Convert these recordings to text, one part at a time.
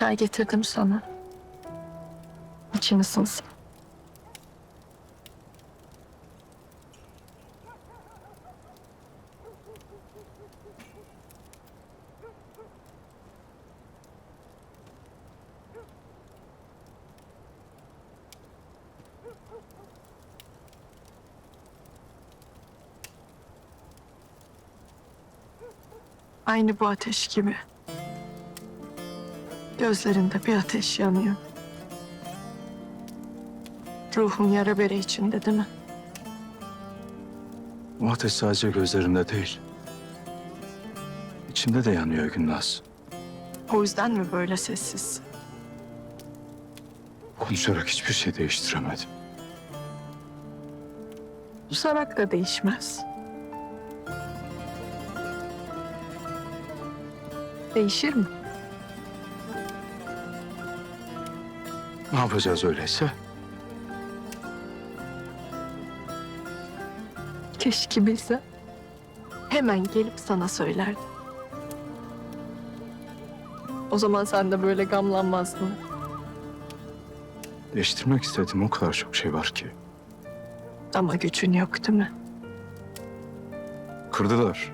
Çay getirdim sana. İçin ısınsın. Aynı bu ateş gibi. Gözlerinde bir ateş yanıyor. Ruhun yara bere içinde değil mi? O ateş sadece gözlerinde değil. İçimde de yanıyor Gülnaz. O yüzden mi böyle sessiz? Konuşarak hiçbir şey değiştiremedim. Susarak da değişmez. Değişir mi? Ne yapacağız öyleyse? Keşke bilse. Hemen gelip sana söylerdim. O zaman sen de böyle gamlanmazdın. Değiştirmek istediğim o kadar çok şey var ki. Ama gücün yok değil mi? Kırdılar.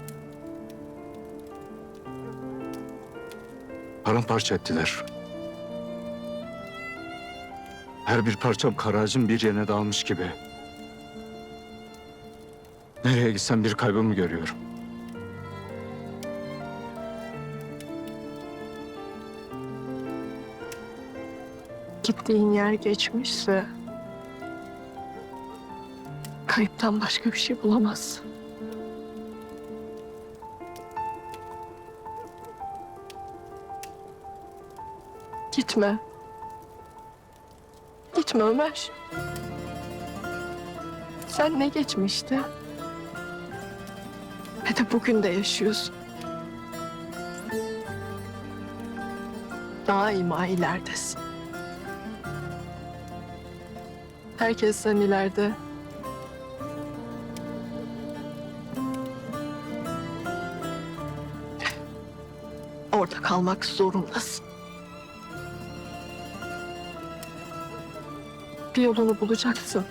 Paramparça ettiler. Her bir parçam karacın bir yerine dağılmış gibi. Nereye gitsem bir kaybımı görüyorum. Gittiğin yer geçmişse... ...kayıptan başka bir şey bulamazsın. Gitme. Gitme Ömer. Sen ne geçmişti? Ne de bugün de yaşıyorsun. Daima ileridesin. Herkesten ileride. Orada kalmak zorundasın. Bir yolunu bulacaksın.